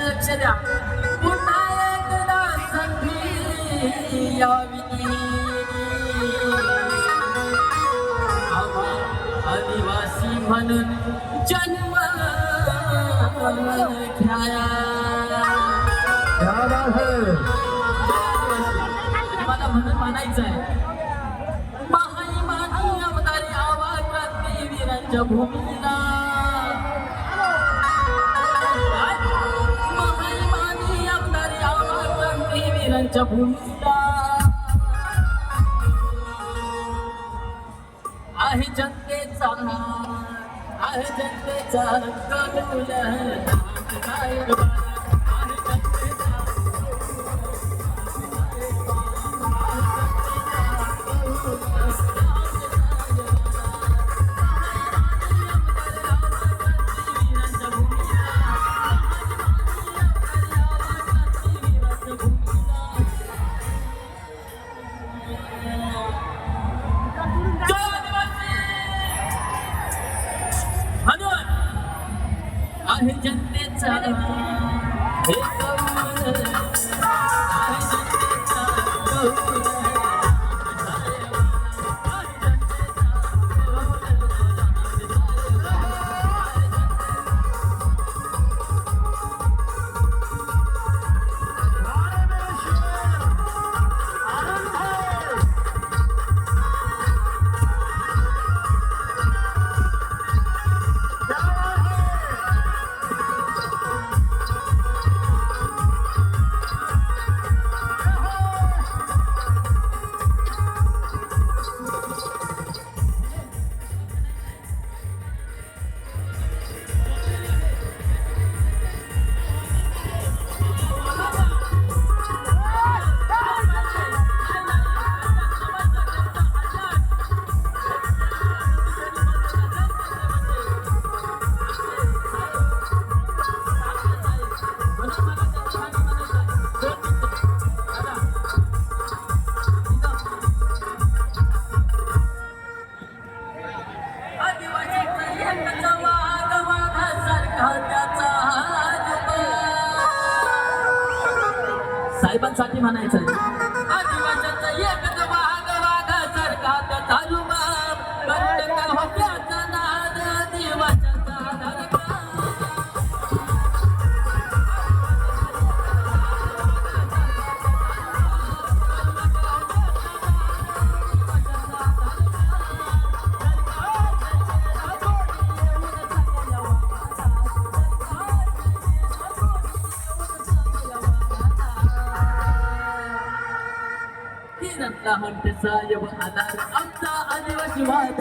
लक्ष द्या पुन्हा एकदा संधी यावी. आम्हा आदिवासी म्हणून जन्म घ्याया मला म्हणून म्हणायचं आहे महाइमानी अवतारी आवाज क्रांतीवीरांच्या भूमीला क्रांतीवीरांच्या भूमीला आहे जनतेचा आहे जनतेचा कौल आहे साहेबांसाठी म्हणायचं आहे किरणला म्हणते साहेब आधार आमचा आदिवासी वाद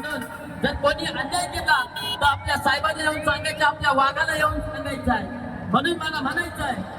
म्हणून जर कोणी अन्याय केला तर आपल्या साहेबांना येऊन सांगायचं आपल्या वाघाला येऊन सांगायचं आहे. म्हणून मला म्हणायचं आहे